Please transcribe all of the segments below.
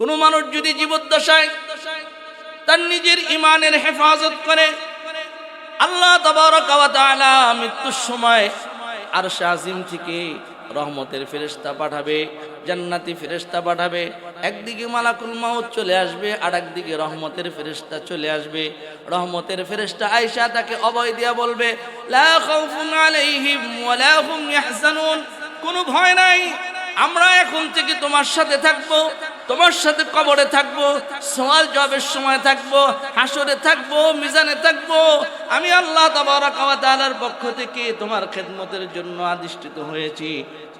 কোনো মানুষ যদি জীবদ্দশায় তার নিজের ইমানের হেফাজত করে, আল্লাহ মৃত্যুর সময় আর আজিম থেকে রহমতের ফেরেশতা পাঠাবে, জান্নাতি ফেরেশতা পাঠাবে, একদিকে মালাকুল মাউত চলে আসবে আর একদিকে রহমতের ফেরেশতা চলে আসবে। রহমতের ফেরেশতা আয়েশা তাকে অভয় দিয়া বলবে কোনো ভয় নাই, আমরা এখন থেকে তোমার সাথে থাকব। তোমার সাথে কবরে থাকব সওয়াল জবের সময় থাকব, হাসরে থাকব, মিজানে থাকব। আমি আল্লাহ তাআলার পক্ষ থেকে তোমার খেদমতের জন্য আদিষ্ঠিত হয়েছি।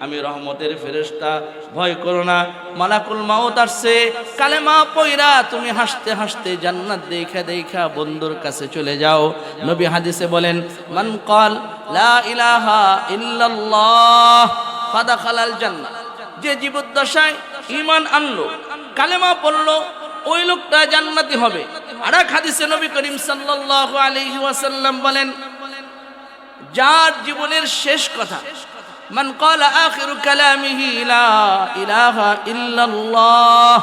আমি রহমতের ফেরেশতা, ভয় করো না। মালাকুল মাউত আসছে, কালেমা পয়রা তুমি হাসতে হাসতে জান্নাত দেখা দেখা বন্ধুর কাছে চলে যাও। নবী হাদিসে বলেন, মান কল লা ইলাহা ইল্লাল্লাহ ফাদা খালাল জান্নাত যে জীবদ্দশায় ইমান আনলো কালেমা পড়ল, ওই লোকটা জান্নাতি হবে। আর এক হাদিসে নবী করিম সাল্লাল্লাহু আলাইহি ওয়াসাল্লাম বলেন, যার জীবনের শেষ কথা, মান ক্বালা আখিরু কালামিহি ইলাহা ইল্লাল্লাহ,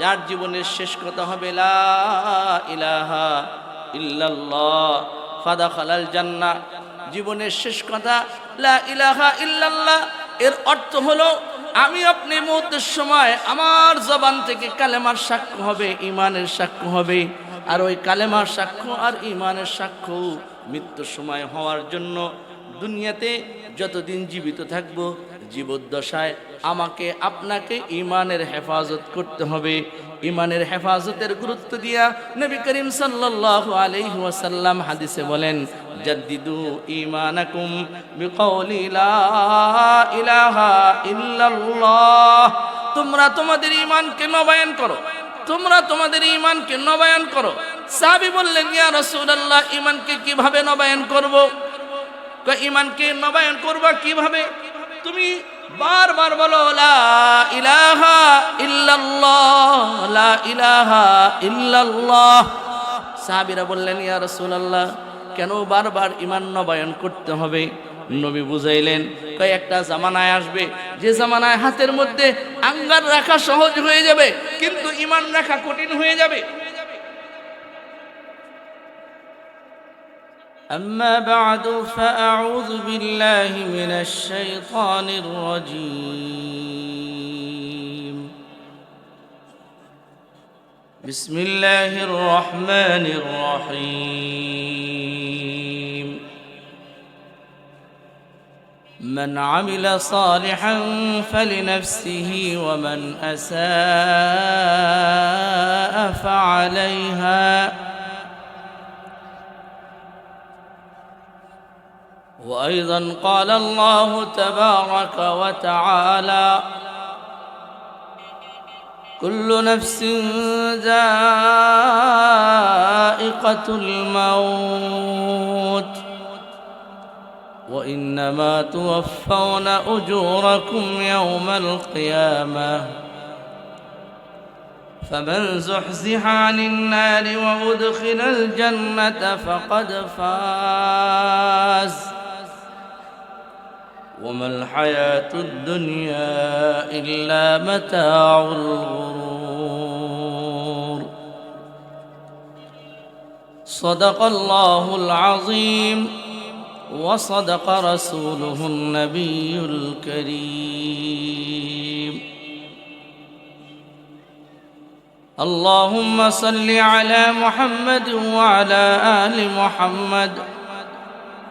যার জীবনের শেষ কথা হবে, লা ইলাহা ইল্লাল্লাহ ফাদা খালাল জান্নাহ। জীবনের শেষ কথা, লা ইলাহা ইল্লাল্লাহ, এর অর্থ হলো আমি আপনি মতের সময় আমার জবান থেকে কালেমার সাক্ষ্য হবে ইমানের সাক্ষ্য হবে। আর ওই কালেমার সাক্ষ্য আর ইমানের সাক্ষ্য মৃত্যুর সময় হওয়ার জন্য দুনিয়াতে যতদিন জীবিত থাকব জীবদ্দশায় আমাকে আপনাকে ইমানের হেফাজত করতে হবে। ইমানের হেফাজতের গুরুত্ব দিয়া নবী করিম সাল্লাল্লাহু আলাইহি ওয়াসাল্লাম হাদিসে বলেন, জাদ্দিদু ঈমানাকুম বিকৌলি লা ইলাহা ইল্লাল্লাহ। তোমরা তোমাদের ঈমানকে নবায়ন করো, তোমরা তোমাদের ঈমানকে নবায়ন করো। সাহাবী বললেন, ইয়া রাসূলুল্লাহ, ঈমানকে কীভাবে নবায়ন করব? কয়, ঈমানকে নবায়ন করবা কীভাবে? তুমি বারবার বলো, লা ইলাহা ইল্লাল্লাহ, লা ইলাহা বললেন, ইয়া রাসূলুল্লাহ, কেন বারবার ইমান নবায়ন করতে হবে? নবী বুঝাইলেন কয়েকটা জামানায় আসবে, যে জামানায় হাতের মধ্যে আঙ্গার রাখা সহজ হয়ে যাবে, কিন্তু ইমান রাখা কঠিন হয়ে যাবে। أما بعد فأعوذ بالله من الشيطان الرجيم. بسم الله الرحمن الرحيم. من عمل صالحا فلنفسه ومن أساء فعليها وأيضا قال الله تبارك وتعالى كل نفس ذائقة الموت وإنما توفون أجوركم يوم القيامة فمن زحزح عن النار وأدخل الجنة فقد فاز وما الحياة الدنيا إلا متاع الغرور. صدق الله العظيم وصدق رسوله النبي الكريم. اللهم صل على محمد وعلى آل محمد.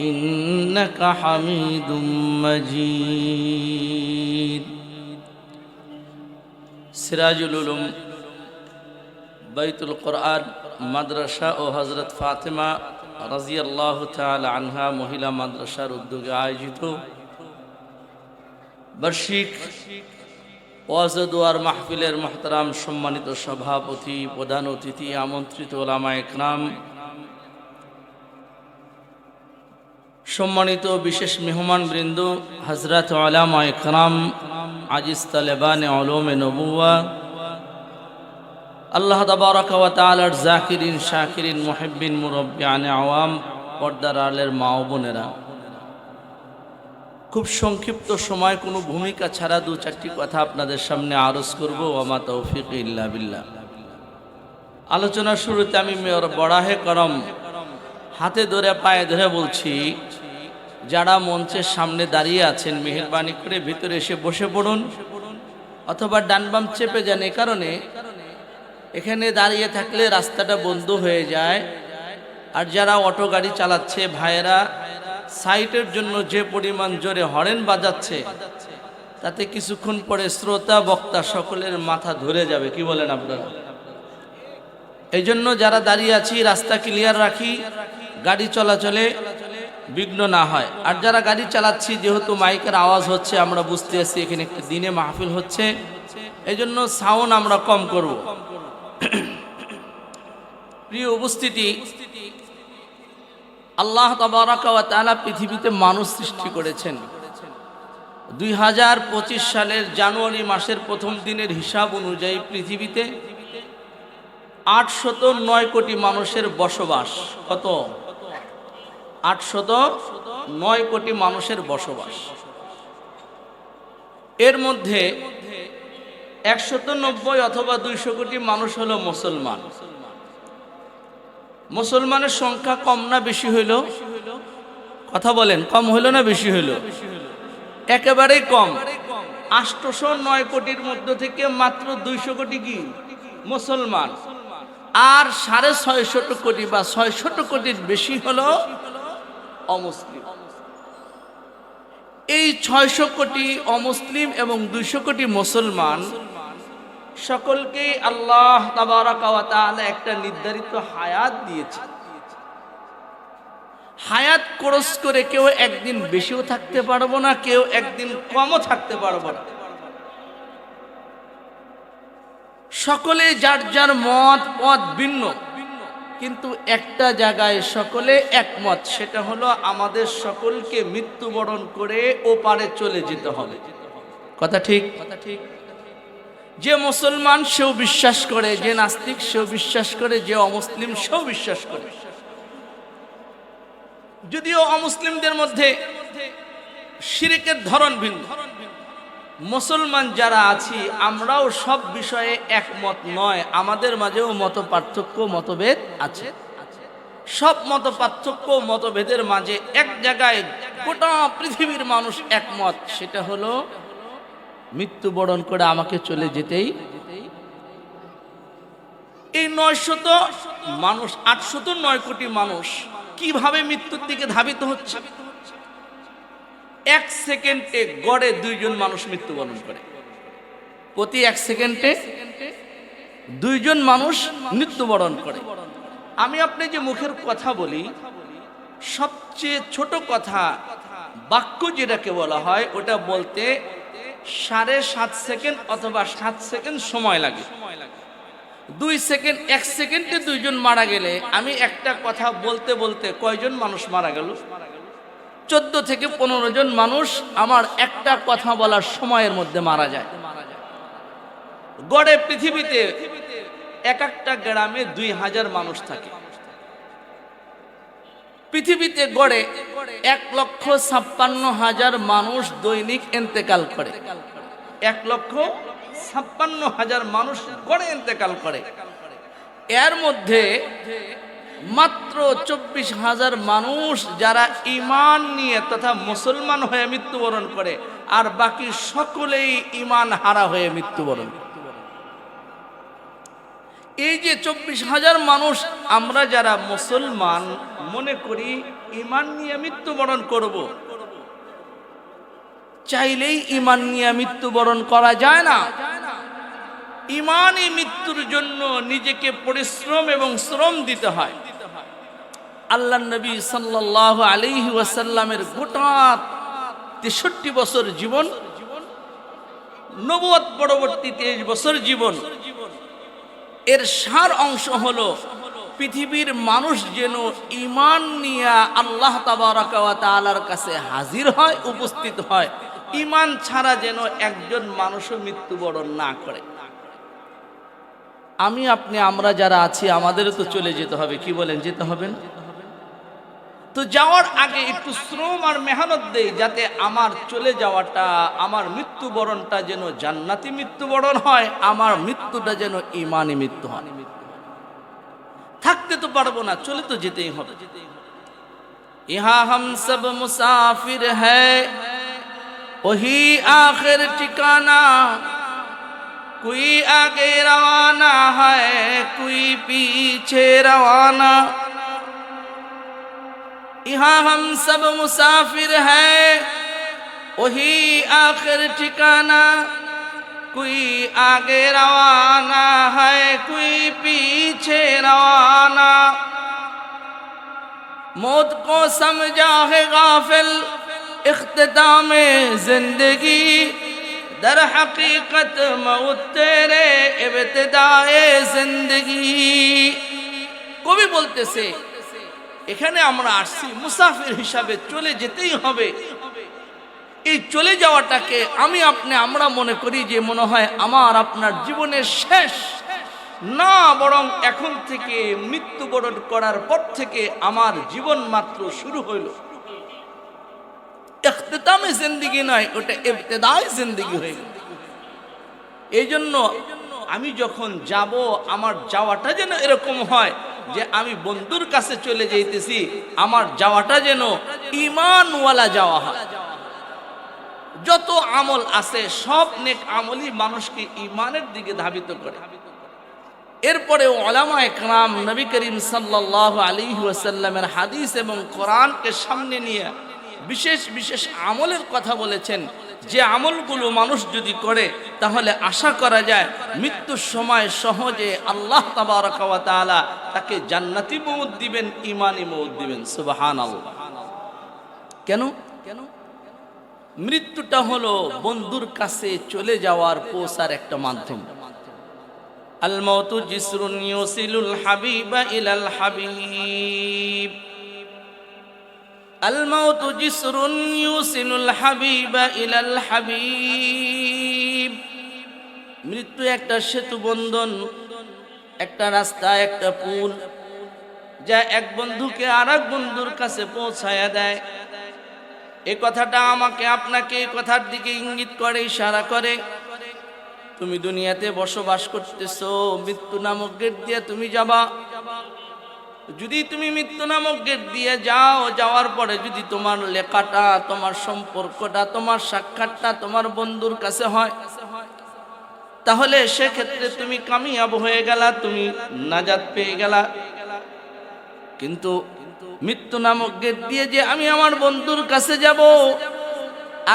إنك حميد مجيد সিরাজুল উলুম বাইতুল কোরআন মাদ্রাসা ও হজরত ফাতেমা রাজিয়াল্লাহ তাআলা আনহা মহিলা মাদ্রাসার উদ্যোগে আয়োজিত বার্ষিক ওয়াজদুয়ার মাহফিলের মহতারাম সম্মানিত সভাপতি প্রধান অতিথি আমন্ত্রিত ওলামা একরাম সম্মানিত বিশেষ মেহমান বৃন্দ হজরত আলামা একরাম আজিজ তালেবান আলমে নবুয়া আল্লাহ তবারক ওয়া তাআলার জাকিরিন, শাকিরিন, মুহিব্বিন মুরব্বিয়ানে আওয়াম, পর্দার আলের মা বোনেরা। খুব সংক্ষিপ্ত সময়, কোনো ভূমিকা ছাড়া দু চারটি কথা আপনাদের সামনে আরজ করব ওমা তৌফিক ইল্লা বিল্লাহ। আলোচনার শুরুতে আমি মেয়র বড়াহে করম, হাতে ধরে, পায়ে ধরে বলছি যারা মঞ্চের সামনে দাঁড়িয়ে আছেন, মেহরবানি করে ভিতরে এসে বসে পড়ুন, অথবা ডানবাম চেপে যান, এ কারণে এখানে দাঁড়িয়ে থাকলে রাস্তাটা বন্ধ হয়ে যায়। আর যারা অটো গাড়ি চালাচ্ছে, ভাইয়েরা সাইটের জন্য যে পরিমাণ জোরে হরেন বাজাচ্ছে, তাতে কিছুক্ষণ পরে শ্রোতা, বক্তা সকলের মাথা ধরে যাবে। কি বলেন আপনারা? এই জন্য যারা দাঁড়িয়ে আছি, রাস্তা ক্লিয়ার রাখি, গাড়ি চলাচলে বিঘ্ন না হয়। আর যারা গাড়ি চালাচ্ছি, যেহেতু মাইকের আওয়াজ হচ্ছে, আমরা বুঝতে আছি এখানে একটি দিনে মাহফিল হচ্ছে। এই জন্য সাউন্ড আমরা কম করব। প্রিয় উপস্থিতি, আল্লাহ তালা পৃথিবীতে মানুষ সৃষ্টি করেছেন। দুই হাজার পঁচিশ সালের জানুয়ারি মাসের প্রথম দিনের হিসাব অনুযায়ী পৃথিবীতে আটশত নয় কোটি মানুষের বসবাস। কত? আটশত নয় কোটি মানুষের বসবাস। এর মধ্যে একশত নব্বই অথবা দুইশো কোটি মানুষ হলো মুসলমান। মুসলমানের সংখ্যা কম না বেশি হইল? কথা বলেন, কম হইল না বেশি হইল? একেবারেই কম। আষ্টশো নয় কোটির মধ্য থেকে মাত্র দুইশো কোটি কি? মুসলমান। আর সাড়ে ছয়শত কোটি বা ছয়শত কোটির বেশি হলো অমুসলিম। এই ছয়শো কোটি অমুসলিম এবং দুইশো কোটি মুসলমান সকলকে আল্লাহ একটা নির্ধারিত হায়াত দিয়েছে। হায়াত ক্রস করে কেউ একদিন বেশিও থাকতে পারব না, কেউ একদিন কমও থাকতে পারব না। সকলে যার যার মত, পথ ভিন্ন। কিন্তু একটা জায়গায় সকলে একমত সেটা হলো আমাদের সকলকে মৃত্যুবরণ করে ওপারে চলে যেতে হবে। কথা ঠিক? কথা ঠিক। যে মুসলমান সেও বিশ্বাস করে যে নাস্তিক সেও বিশ্বাস করে যে অমুসলিম সেও বিশ্বাস করে। যদিও অমুসলিমদের মধ্যে শিরিকের ধরন ভিন্ন। মুসলমান যারা আছি, আমরাও সব বিষয়ে একমত নয়। আমাদের মাঝেও মত পার্থক্য মতভেদ আছে। সব মত পার্থক্য মতভেদের মাঝে এক জায়গায় গোটা পৃথিবীর মানুষ একমত, সেটা হলো মৃত্যুবরণ করে আমাকে চলে যেতেই। এই নয়শত মানুষ, আটশত নয় কোটি মানুষ কীভাবে মৃত্যুর দিকে ধাবিত হচ্ছে? এক সেকেন্ডে গড়ে দুইজন মানুষ মৃত্যুবরণ করে। প্রতি এক সেকেন্ডে দুইজন মানুষ মৃত্যুবরণ করে। আমি আপনি যে মুখের কথা বলি, সবচেয়ে ছোট কথা বাক্য যেটাকে বলা হয়, ওটা বলতে সাড়ে সাত সেকেন্ড অথবা সাত সেকেন্ড সময় লাগে। দুই সেকেন্ড, এক সেকেন্ডে দুইজন মারা গেলে আমি একটা কথা বলতে বলতে কয়জন মানুষ মারা গেল? চোদ্দ থেকে পনেরো জন মানুষ আমার একটা কথা বলার সময়ের মধ্যে মারা যায়। গড়ে পৃথিবীতে এক একটা গ্রামে দুই হাজার মানুষ থাকে। পৃথিবীতে গড়ে এক লক্ষ ছাপ্পান্ন হাজার মানুষ দৈনিক এন্তেকাল করে। এক লক্ষ ছাপ্পান্ন হাজার মানুষ গড়ে এন্তেকাল করে। এর মধ্যে মাত্র চব্বিশ হাজার মানুষ যারা ইমান নিয়ে তথা মুসলমান হয়ে মৃত্যুবরণ করে, আর বাকি সকলেই ইমান হারা হয়ে মৃত্যুবরণ এই যে চব্বিশ হাজার মানুষ, আমরা যারা মুসলমান, মনে করি ইমান নিয়ে মৃত্যুবরণ করব। চাইলেই ইমান নিয়ে মৃত্যুবরণ করা যায় না। ইমানই মৃত্যুর জন্য নিজেকে পরিশ্রম এবং শ্রম দিতে হয়। আল্লাহ নবী সাল্লাহ আলিহি ওয়াসাল্লামের গোটা তেষট্টি বছর জীবন নবুয়ত পরবর্তী তেইশ বছর জীবন, এর সার অংশ হলো পৃথিবীর মানুষ যেন ইমান নিয়ে আল্লাহ তালার কাছে হাজির হয়, উপস্থিত হয়। ইমান ছাড়া যেন একজন মানুষও মৃত্যুবরণ না করে। আমি, আপনি, আমরা যারা আছি, আমাদেরও তো চলে যেতে হবে। কি বলেন, যেতে হবে না? তো যাওয়ার আগে একটু শ্রম আর মেহনত দেই যাতে আমার চলে যাওয়াটা, আমার মৃত্যুবরণটা যেন জান্নাতি মৃত্যুবরণ হয়, আমার মৃত্যুটা যেন ইমানি মৃত্যু হয়। থাকতে তো পারব না, চলে তো যেতেই হবে। ইহা হাম সব মুসাফির হহি আখের ঠিকানা। কুই আগে রওয়ানা হুই কুই পিছে রওয়ানা। یہاں ہم سب مسافر ہیں۔ وہی آخر ٹھکانا کوئی آگے روانہ ہے، کوئی پیچھے روانہ۔ موت کو سمجھا ہے غافل اختتام زندگی۔ در حقیقت موت تیرے ابتدائے زندگی۔ کو بھی بولتے سے؟ এখানে আমরা আসছি মুসাফির হিসাবে চলে যেতেই হবে। এই চলে যাওয়াটাকে আমি আপনি, আমরা মনে করি যে মনে হয় আমার আপনার জীবনের শেষ। না বরং এখন থেকে মৃত্যুবরণ করার পর থেকে আমার জীবন মাত্র শুরু হইল। ইখতিতামে জিন্দিগি নয়, ওটা ইবতেদায় জিন্দিগি হয়ে গেল। এই জন্য আমি যখন যাব, আমার যাওয়াটা যেন এরকম হয়। যে আমি বন্ধুর কাছে চলে যাইতেছি, আমার যাওয়াটা যেন ইমানওয়ালা যাওয়া হয়। যত আমল আছে, সব নেক আমলই মানুষকে ইমানের দিকে ধাবিত করে। এরপরে ওলামা একরাম নবী করিম সাল্লাহ আলী ওয়াসাল্লামের হাদিস এবং কোরআনকে সামনে নিয়ে বিশেষ বিশেষ আমলের কথা বলেছেন। যে আমলগুলো মানুষ যদি করে, তাহলে আশা করা যায় মৃত্যুর সময় সহজে আল্লাহ তাবারকালা তাকে জান্নাতি মৌত দিবেন ইমানি মৌত দিবেন। সুবাহান কেন? কেন মৃত্যুটা হলো বন্ধুর কাছে চলে যাওয়ার পৌঁছার একটা মাধ্যম। আল মৌতু জিসরুন হাবিবা ইলাল হাবিব। الموت جسر يوصل الحبيب إلى الحبيب মৃত্যু একটা সেতু বন্ধন একটা রাস্তা একটা পুল যা এক বন্ধুকে আর এক বন্ধুর কাছে পৌঁছায়া দেয় এ কথাটা আমাকে আপনাকে এই কথার দিকে ইঙ্গিত করে ইশারা করে তুমি দুনিয়াতে বসবাস করতেছো মৃত্যু নামক গেট দিয়ে তুমি যাবা যদি তুমি মৃত্যু নামক গেট দিয়ে যাও, যাওয়ার পরে যদি তোমার লেখাটা, তোমার সম্পর্কটা, তোমার সাক্ষাৎটা তোমার বন্ধুর কাছে হয়, তাহলে সেক্ষেত্রে তুমি কামিয়াব হয়ে গেলা, তুমি নাজাদ পেয়ে গেলা। কিন্তু মৃত্যু নামক গেট দিয়ে যে আমি আমার বন্ধুর কাছে যাব,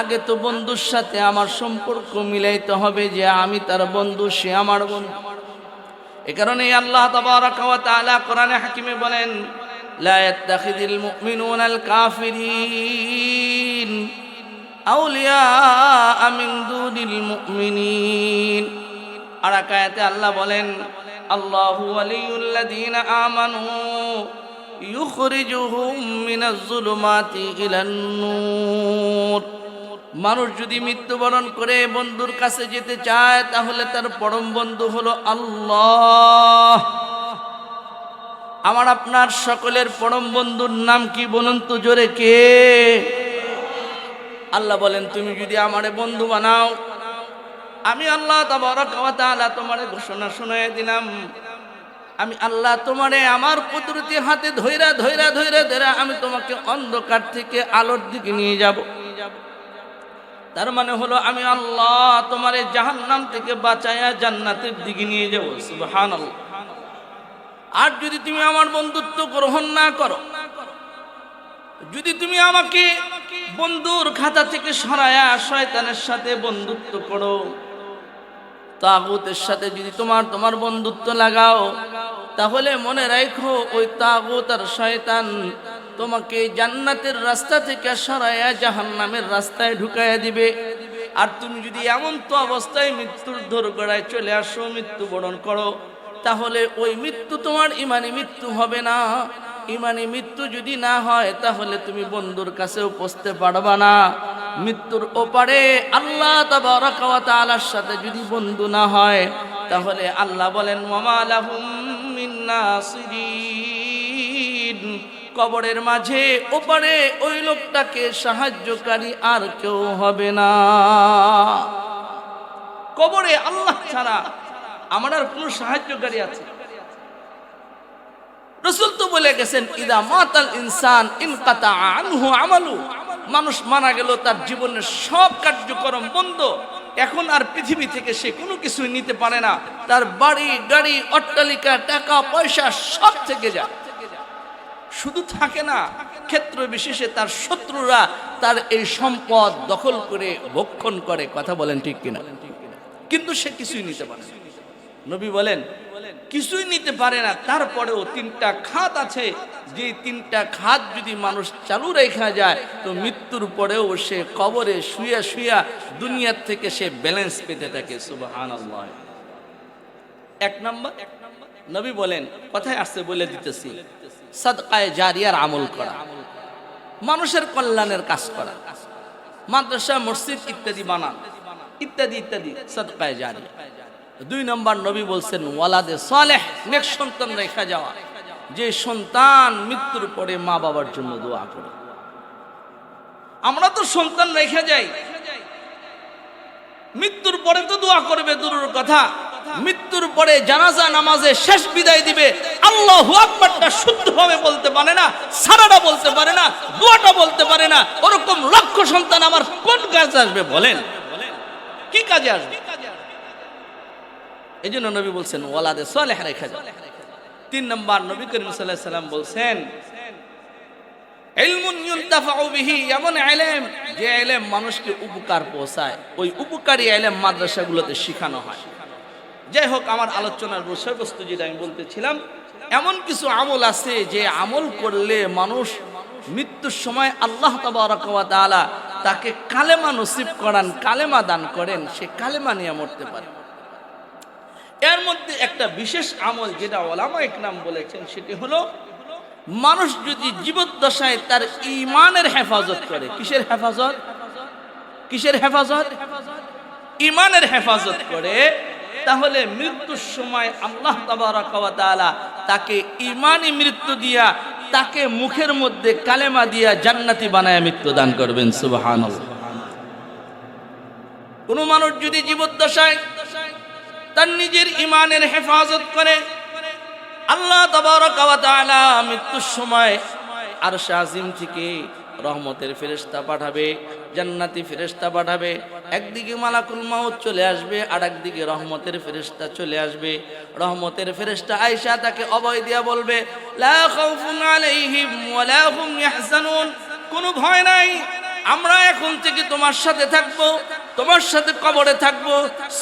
আগে তো বন্ধুর সাথে আমার সম্পর্ক মিলাইতে হবে যে আমি তার বন্ধু, সে আমার বন্ধু। এ কারণে আল্লাহ তাআলা কোরআনে হাকিমে বলেন, লা ইয়াত্তাখিযুল মুমিনুনাল কাফিরিন আউলিয়া মিন দুনিল মুমিনিন। আর আয়াতে আল্লাহ বলেন, আল্লাহু ওয়ালিয়ুল্লাযীনা আমানু ইউখরিজুহুম মিনাজ জুলুমাতি ইলান মানুষ যদি মৃত্যুবরণ করে বন্ধুর কাছে যেতে চায়, তাহলে তার পরম বন্ধু হলো আল্লাহ। আমার আপনার সকলের পরম বন্ধুর নাম কি বলুন তো জোরে কে? আল্লাহ বলেন, তুমি যদি আমারে বন্ধু বানাও, আমি আল্লাহ তাআলা তোমারে ঘোষণা শুনাই দিলাম। আমি আল্লাহ তোমারে আমার কুদরতি হাতে ধৈরা ধৈরা ধৈরা ধৈরা আমি তোমাকে অন্ধকার থেকে আলোর দিকে নিয়ে যাব। তার মানে হলো আমি আল্লাহ তোমারে জাহান্নাম থেকে বাঁচায়া জান্নাতের দিকে নিয়ে যাব সুবহান আর যদি তুমি আমার বন্ধুত্ব গ্রহণ না করো, যদি তুমি আমাকে বন্ধুর খাতা থেকে সরায়া শয়তানের সাথে বন্ধুত্ব করো, তাগুতের সাথে যদি তোমার তোমার বন্ধুত্ব লাগাও, তাহলে মনে রাখো ওই তাগুত আর শয়তান তোমাকে জান্নাতের রাস্তা থেকে সরাইয়া জাহান্নামের রাস্তায় ঢুকাইয়া দিবে। আর তুমি যদি এমন তো অবস্থায় মৃত্যুর দোরগোড়ায় চলে আসো, মৃত্যুবরণ করো, তাহলে ওই মৃত্যু তোমার ইমানি মৃত্যু হবে না। ইমানি মৃত্যু যদি না হয়, তাহলে তুমি বন্ধুর কাছেও পৌঁছতে পারবা না। মৃত্যুর ওপারে আল্লাহ তাআলার সাথে যদি বন্ধু না হয়, তাহলে আল্লাহ বলেন ওয়ামা লাহুম মিন নাসিরিন। কবরের মাঝে, ওপারে ওই লোকটাকে সাহায্যকারী আর কেউ হবে না। কবরে আল্লাহ ছাড়া আমার আর কোনো সাহায্যকারী আছে। রসুল তো বলে গেছেন, ইদা মাতাল ইনসান ইনকাতা আনহু আমালু। মানুষ মারা গেল, তার জীবনের সব কার্যক্রম বন্ধ। এখন আর পৃথিবী থেকে সে কোনো কিছু নিতে পারে না। তার বাড়ি, গাড়ি, অট্টালিকা, টাকা, পয়সা সব থেকে যায়। শুধু থাকে না, ক্ষেত্র বিশেষে তার শত্রুরা তার এই সম্পদ দখল করে ভক্ষণ করে, কথা বলেন ঠিক কিনা? কিন্তু সে কিছুই নিতে পারে। নবী বলেন, কিছুই নিতে পারে না, তারপরেও তিনটা খাত আছে। যে তিনটা খাত যদি মানুষ চালু রেখা যায়, তো মৃত্যুর পরেও সে কবরে শুয়া শুয়া দুনিয়ার থেকে সে ব্যালেন্স পেতে থাকে সুবাহান এক নম্বর, নবী বলেন, কথায় আসছে বলে দিতেছি। সদকায় জারিয়ার আমল করা, মানুষের কল্যাণের কাজ করা, মাদ্রাসা, মসজিদ ইত্যাদি বানান, ইত্যাদি ইত্যাদি, সদকায় জারিয়া। দুই নম্বর নবী বলছেন, ওয়ালাদে সালেহ, নেক সন্তান রেখা যাওয়া। যে সন্তান মৃত্যুর পরে মা বাবার জন্য দোয়া করে। আমরা তো সন্তান রেখে যাই। মৃত্যুর পরে তো দোয়া করবে, দূরের কথা। মৃত্যুর পরে জানাজা, নামাজে শেষ বিদায় দিবে। আল্লাহ আকবারটা শুদ্ধভাবে বলতে পারে না, সারাটা বলতে পারে না, দোয়াটা বলতে পারে না। ওরকম লক্ষ সন্তান আমার কোন কাজে আসবে বলেন? কি কাজে আসবে? এই জন্য নবী বলছেন, ওয়ালাদে সালেহ রেখা তিন নম্বর নবী করিম সাল্লাহ সাল্লাম বলছেন এমন ইলম যে ইলম মানুষকে উপকার পৌঁছায়। ওই উপকারী ইলম মাদ্রাসাগুলোতে শেখানো হয়। যাই হোক, আমার আলোচনার বিষয়বস্তু যেটা আমি বলতেছিলাম, এমন কিছু আমল আছে যে আমল করলে মানুষ মৃত্যুর সময় আল্লাহ ওয়া তাকে কালেমা নসিব করান, কালেমা দান করেন, সে কালেমা নিয়ে মরতে পারে। এর মধ্যে একটা বিশেষ আমল যেটা ওলামা ইকরাম বলেছেন, সেটি হলো মানুষ যদি জীবদ্দশায় তার ইমানের হেফাজত করে, কিসের হেফাজত? কিসের হেফাজত? ইমানের হেফাজত করে, তাহলে মৃত্যুর সময় আল্লাহ তাকে ইমানি মৃত্যু দিয়া, তাকে মুখের মধ্যে কালেমা দিয়া জান্নাতি বানায় মৃত্যু দান করবেন, সুবহানাল্লাহ। কোন মানুষ যদি জীবদ্দশায় তার নিজের ইমানের হেফাজত করে আল্লাহ মৃত্যুর সময় আর শাজিম থেকে রহমতের ফেরেশতা পাঠাবে, জান্নাতি ফেরেশতা পাঠাবে, একদিকে মালাকুল মাউত চলে আসবে আর একদিকে রহমতের ফেরেশতা চলে আসবে। রহমতের ফেরেশতা আয়েশা তাকে অভয় দিয়া বলবে কোনো ভয় নাই, আমরা এখন থেকে তোমার সাথে থাকব। তোমার সাথে কবরে থাকব,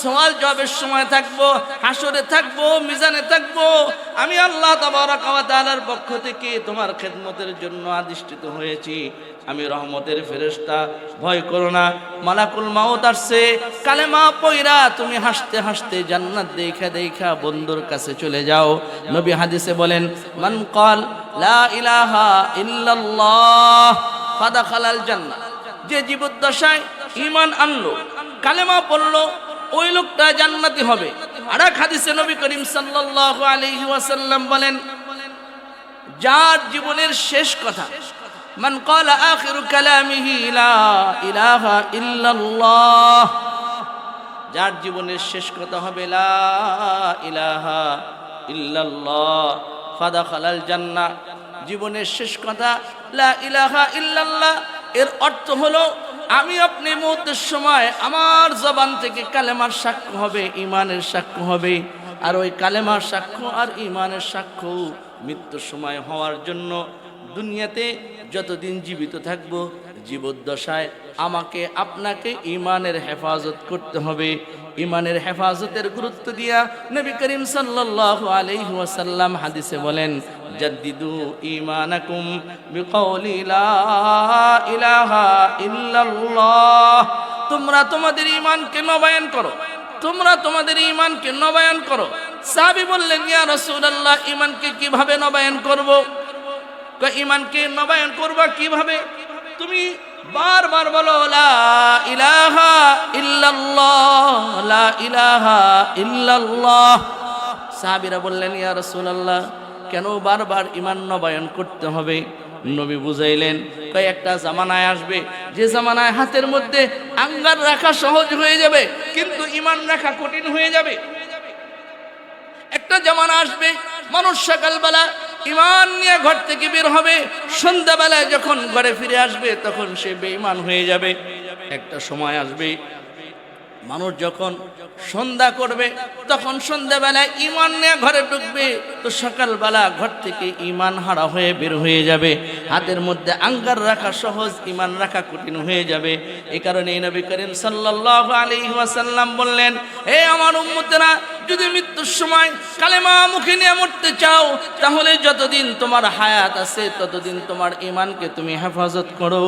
সওয়াল জবের সময় থাকব, হাসরে থাকব, মিজানে থাকব। আমি আল্লাহ তাআলার পক্ষ থেকে তোমার খেদমতের জন্য আদিষ্ঠিত হয়েছি। আমি রহমতের ফেরেশতা, ভয় করো না, মালাকুল মাউত আসছে। কালেমা পয়রা তুমি হাসতে হাসতে জান্নাত দেখা দেখা বন্ধুর কাছে চলে যাও। নবী হাদিসে বলেন, মান কল লা ইলাহা ইল্লাল্লাহ ফাদা খালাল জান্নাত যে জীবদ্দশায় ইমান আনলো, কালেমা পড়ল, ওই লোকটা জান্নাতি হবে। আর এক হাদিসে নবী করিম সাল্লাল্লাহু আলাইহি ওয়াসাল্লাম বলেন, যার জীবনের শেষ কথা, মান ক্বালা আখিরু কালামিহি ইলাহা ইল্লাল্লাহ, যার জীবনের শেষ কথা হবে লা ইলাহা ইল্লাল্লাহ ফাদা খালাল জান্নাহ। জীবনের শেষ কথা, লা ইলাহা ইল্লাল্লাহ, এর অর্থ হলো আমি আপনি মুহূর্তের সময় আমার জবান থেকে কালেমার সাক্ষ্য হবে ইমানের সাক্ষ্য হবে। আর ওই কালেমার সাক্ষ্য আর ইমানের সাক্ষ্য মৃত্যুর সময় হওয়ার জন্য দুনিয়াতে যতদিন জীবিত থাকব, জীবদ্দশায় আমাকে আপনাকে ইমানের হেফাজত করতে হবে। ইমানের হেফাজতের গুরুত্ব দিয়া নবী করিম সাল্লাল্লাহু আলাইহি ওয়াসাল্লাম হাদিসে বলেন, জাদ্দিদু ঈমানাকুম বিকৌলি লা ইলাহা ইল্লাল্লাহ। তোমরা তোমাদের ইমানকে নবায়ন করো, তোমরা তোমাদের ইমানকে নবায়ন করো। সাহাবী বললেন, ইয়া রাসূলুল্লাহ ইমানকে কীভাবে নবায়ন করব? ইমানকে নবায়ন করবা কীভাবে? তুমি বারবার বলো, লা ইলাহা ইল্লাল্লাহ, লা ইলাহা বললেন, ইয়া রাসূলুল্লাহ, কেন বারবার ইমান নবায়ন করতে হবে? নবী বুঝাইলেন কয়েকটা জামানায় আসবে, যে জামানায় হাতের মধ্যে আঙ্গার রাখা সহজ হয়ে যাবে, কিন্তু ইমান রাখা কঠিন হয়ে যাবে। একটা জামানা আসবে, মানুষ সকালবেলা ইমান নিয়ে ঘর থেকে বের হবে। সন্ধ্যাবেলায় যখন ঘরে ফিরে আসবে, তখন সে বেঈমান হয়ে যাবে। একটা সময় আসবে মানুষ যখন সন্ধ্যা করবে, তখন সন্ধ্যাবেলায় ইমান নিয়ে ঘরে ঢুকবে, তো সকালবেলা ঘর থেকে ইমান হারা হয়ে বের হয়ে যাবে। হাতের মধ্যে আঙ্গার রাখা সহজ ইমান রাখা কঠিন হয়ে যাবে। এই কারণে এই নবী করিম সাল্লাল্লাহু আলাইহি ওয়াসাল্লাম বললেন, হে আমার উম্মতেরা, যদি মৃত্যুর সময় কালেমা মুখে নিয়ে মরতে চাও, তাহলে যতদিন তোমার হায়াত আছে, ততদিন তোমার ইমানকে তুমি হেফাজত করো।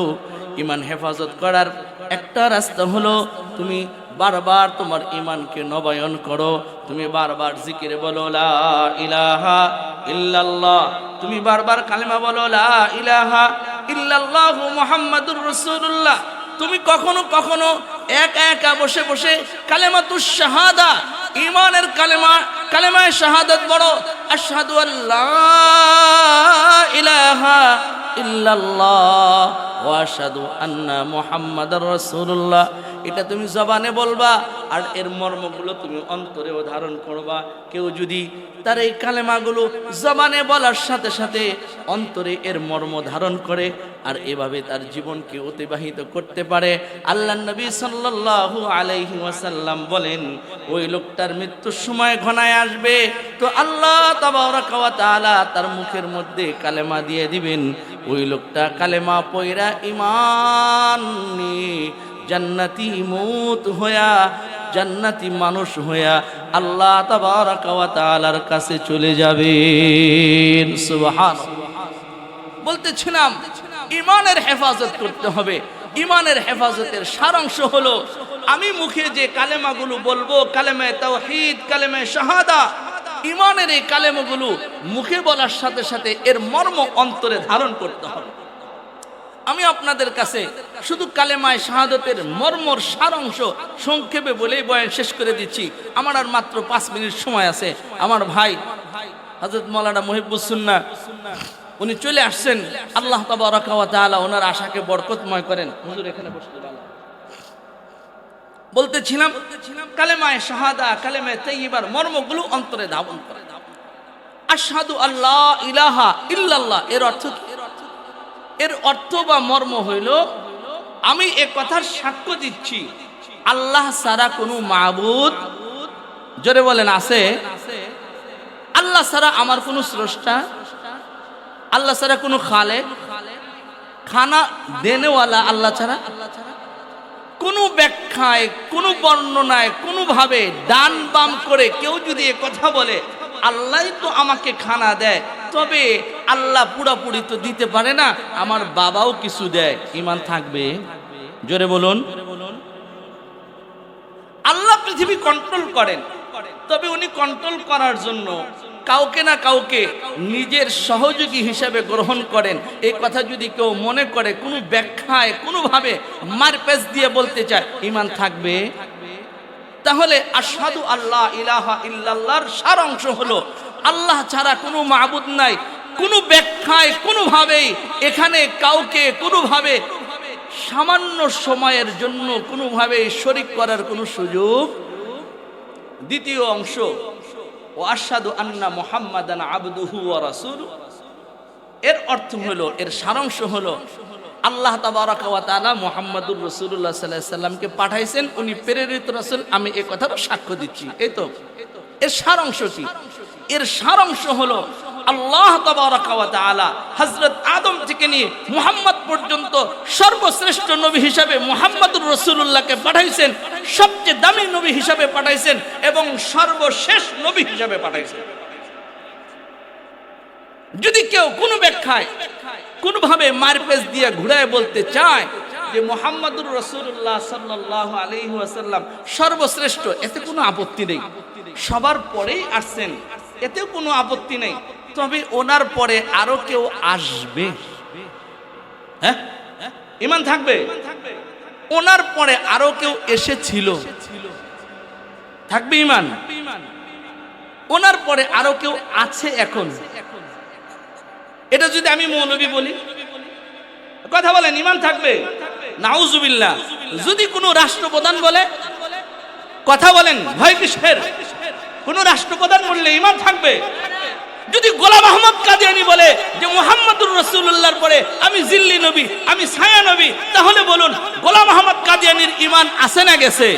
ইমান হেফাজত করার একটা রাস্তা হলো, তুমি বারবার তোমার ইমানকে নবায়ন করো। তুমি বারবার জিকিরে বলো, লা ইলাহা ইল্লাল্লাহ। তুমি বারবার কালেমা বলো, লা ইলাহা ইল্লাল্লাহু মুহাম্মাদুর রাসূলুল্লাহ। তুমি কখনো কখনো একা একা বসে বসে কালেমাতুস শাহাদা ইমানের কালেমা, কালেমায় শাহাদাত বড় আশহাদু আল্লাহ ইলাহা ইল্লাল্লাহ। ওয়া আশহাদু আন্না মুহাম্মাদার রাসূলুল্লাহ। এটা তুমি জবানে বলবা আর এর মর্মগুলো তুমি অন্তরেও ধারণ করবা। কেউ যদি তার এই কালেমাগুলো জবানে বলার সাথে সাথে অন্তরে এর মর্ম ধারণ করে আর এভাবে তার জীবনকে অতিবাহিত করতে পারে আল্লাহ নবী সাল্লাল্লাহু আলাইহি ওয়াসাল্লাম বলেন, ওই লোকটার মৃত্যুর সময় ঘনায় আসবে। তো আল্লাহ তাবারাকা ওয়া তাআলা তার মুখের মধ্যে কালেমা দিয়ে দিবেন। ওই লোকটা কালেমা পয়রা ইমান জান্নাতি মৌত হইয়া, জান্নাতি মানুষ হইয়া আল্লাহ তাআলার কাছে চলে যাবে বলতেছিলাম, ইমানের হেফাজত করতে হবে। ইমানের হেফাজতের সারাংশ হলো, আমি মুখে যে কালেমাগুলো বলব কালেমে তাওহীদ কালেমে শাহাদা, ইমানের এই কালেমাগুলো মুখে বলার সাথে সাথে এর মর্ম অন্তরে ধারণ করতে হবে। আমি আপনাদের কাছে শুধু কালেমায় শাহাদতের মর্মর সারাংশ সংক্ষেপে বলেই বয়ান শেষ করে দিচ্ছি। আমার আর মাত্র পাঁচ মিনিট সময় আছে। আমার ভাই হজরত মৌলানা মহিবুসুন্না উনি চলে আসছেন। আল্লাহ তাআলা ওনার আশাকে বরকতময় করেন। হুজুর, এখানে বসতে বলতেছিলাম, কালেমায় শাহাদা, কালেমায় তাইয়িবার মর্মগুলো অন্তরে ধাবন করে। আশহাদু আল্লাহ ইলাহা ইল্লাল্লাহ, এর অর্থ কি? এর অর্থ বা মর্ম হইল, আমি এ কথার সাক্ষ্য দিচ্ছি। আল্লাহ সারা কোনো মাবুদ, জোরে বলেন, আছে? আল্লাহ সারা আমার কোনো স্রষ্টা, আল্লাহ ছাড়া কোনো খালে খানা দেনেওয়ালা আল্লাহ ছাড়া? কোনো ব্যাখ্যায়, কোনো বর্ণনায়, কোনোভাবে ডান বাম করে কেউ যদি এ কথা বলে আল্লাহ তো আমাকে খানা দেয়। তবে আল্লাহ পুরাপুরি তো দিতে পারে না, আমার বাবাও কিছু দেয়। ইমান থাকবে? জোরে বলুন। আল্লাহ পৃথিবী কন্ট্রোল করেন। তবে উনি কন্ট্রোল করার জন্য কাউকে না কাউকে নিজের সহযোগী হিসাবে গ্রহণ করেন। এই কথা যদি কেউ মনে করে, কোনো ব্যাখ্যায়, কোনোভাবে মারপেস দিয়ে বলতে চায় ইমান থাকবে? তাহলে আসাদু আল্লাহ ইলাহা ইল্লাল্লাহর সার অংশ হলো, আল্লাহ ছাড়া কোনো মাহবুদ নাই, কোনো ব্যাখ্যায়, কোনোভাবেই এখানে কাউকে কোনোভাবে সামান্য সময়ের জন্য কোনোভাবে শরিক করার কোনো সুযোগ দ্বিতীয় অংশ, ও আসাদু আন্না মোহাম্মদান আবদুহু রাসুল এর অর্থ হলো, এর সারাংশ হলো আল্লাহ তাবারাকালা মোহাম্মদুর রসুল্লাহ সাল্লাহ সাল্লামকে পাঠাইছেন। উনি প্রেরিত রসুল, আমি এ কথার সাক্ষ্য দিচ্ছি। এই তো, এর সারাংশ কি? এর সারাংশ হলো আল্লাহ তাবারাকালা হজরত আদম থেকে নিয়ে মুহাম্মদ পর্যন্ত সর্বশ্রেষ্ঠ নবী হিসাবে মুহাম্মদুর রসুল্লাহকে পাঠাইছেন। সবচেয়ে দামি নবী হিসাবে পাঠাইছেন এবং সর্বশেষ নবী হিসাবে পাঠাইছেন। কেউ কোনো ব্যাখ্যায়, কোনোভাবে মারপেস দিয়ে ঘুরায় বলতে চায় যে মোহাম্মদুর রসুল্লাহ সাল্লাহ আলহি ওয়াসাল্লাম সর্বশ্রেষ্ঠ, এতে কোনো আপত্তি নেই। সবার পরেই আসছেন এতে কোনো আপত্তি নেই। তবে ওনার পরে আরও কেউ আসবে। হ্যাঁ? ইমান থাকবে? ওনার পরে আরও কেউ এসেছিল। থাকবে ইমান? ওনার পরে আরও কেউ আছে এখন? এটা যদি আমি মৌলবী বলি, কথা বলেন, ইমান থাকবে? নাউজুবিল্লাহ। যদি কোনো রাষ্ট্রপ্রধান বলে, কথা বলেন, ভয় কিসের? কোন রাষ্ট্রপ্রধান বললে ইমান থাকবে? যদি গোলাম আহমদ কাদিয়ানি বলে যে মোহাম্মদুর রসুল্লাহর পরে আমি জিল্লি নবী, আমি ছায়া নবী, তাহলে বলুন, গোলাম আহমদ কাদিয়ানির ইমান আসে না গেছে?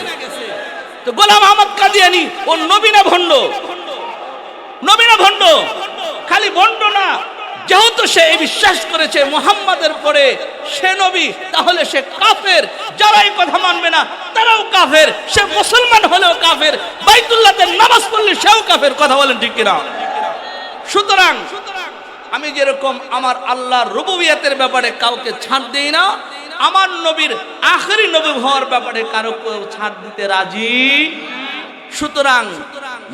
তো গোলাম আহমদ কাদিয়ানি ও নবীনা ভণ্ড? নবীনা ভণ্ড? খালি ভণ্ড না? যেহেতু সে বিশ্বাস করেছে মোহাম্মদের পরে সে নবী, তাহলে সে কাফের। যারা এই কথা মানবে না, তারাও কাফের। সে মুসলমান হলেও কাফের। বাইতুল্লাহতে নামাজ পড়লে সেও কাফের। কথা বলেন ঠিক কিনা? সুতরাং আমি যেরকম আমার আল্লাহর রুবুবিয়াতের ব্যাপারে কাউকে ছাড় দেই না, আমার নবীর আখেরি নবী হওয়ার ব্যাপারে কারও ছাড় দিতে রাজি? সুতরাং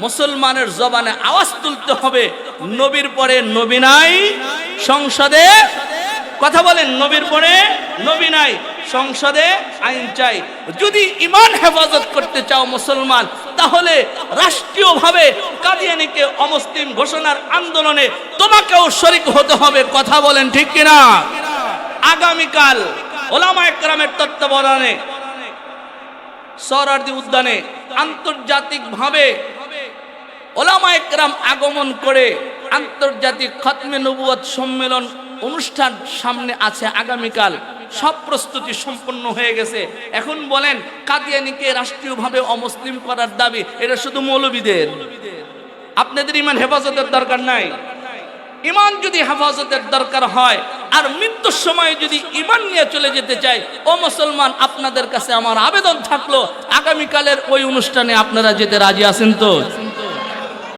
মুসলমানের জবানে আওয়াজ তুলতে হবে। নবীর পরে নবী নাই, সংসদে কথা বলেন, নবীর পরে নবী নাই, সংসদে আইন চাই। যদি ইমান হেফাজত করতে চাও মুসলমান, তাহলে রাষ্ট্রীয়ভাবে কাদিয়ানিকে অমুসলিম ঘোষণার আন্দোলনে তোমাকেও শরিক হতে হবে, কথা বলেন ঠিক কিনা? আগামীকাল ওলামা একরামের তত্ত্বাবধানে সরার্দি উদ্যানে আন্তর্জাতিকভাবে ওলামা একরাম আগমন করে আন্তর্জাতিক খতমে নবুয়ত সম্মেলন অনুষ্ঠান সামনে আছে আগামীকাল। সব প্রস্তুতি সম্পন্ন হয়ে গেছে। এখন বলেন, কাদিয়ানিকে রাষ্ট্রীয়ভাবে অমুসলিম করার দাবি, এটা শুধু মৌলবীদের। আপনাদের ইমান হেফাজতের দরকার নাই। ইমান যদি হেফাজতের দরকার হয়, আর মৃত্যুর সময় যদি ইমান নিয়ে চলে যেতে চাই ও মুসলমান, আপনাদের কাছে আমার আবেদন থাকল, আগামীকালের ওই অনুষ্ঠানে আপনারা যেতে রাজি আছেন তো?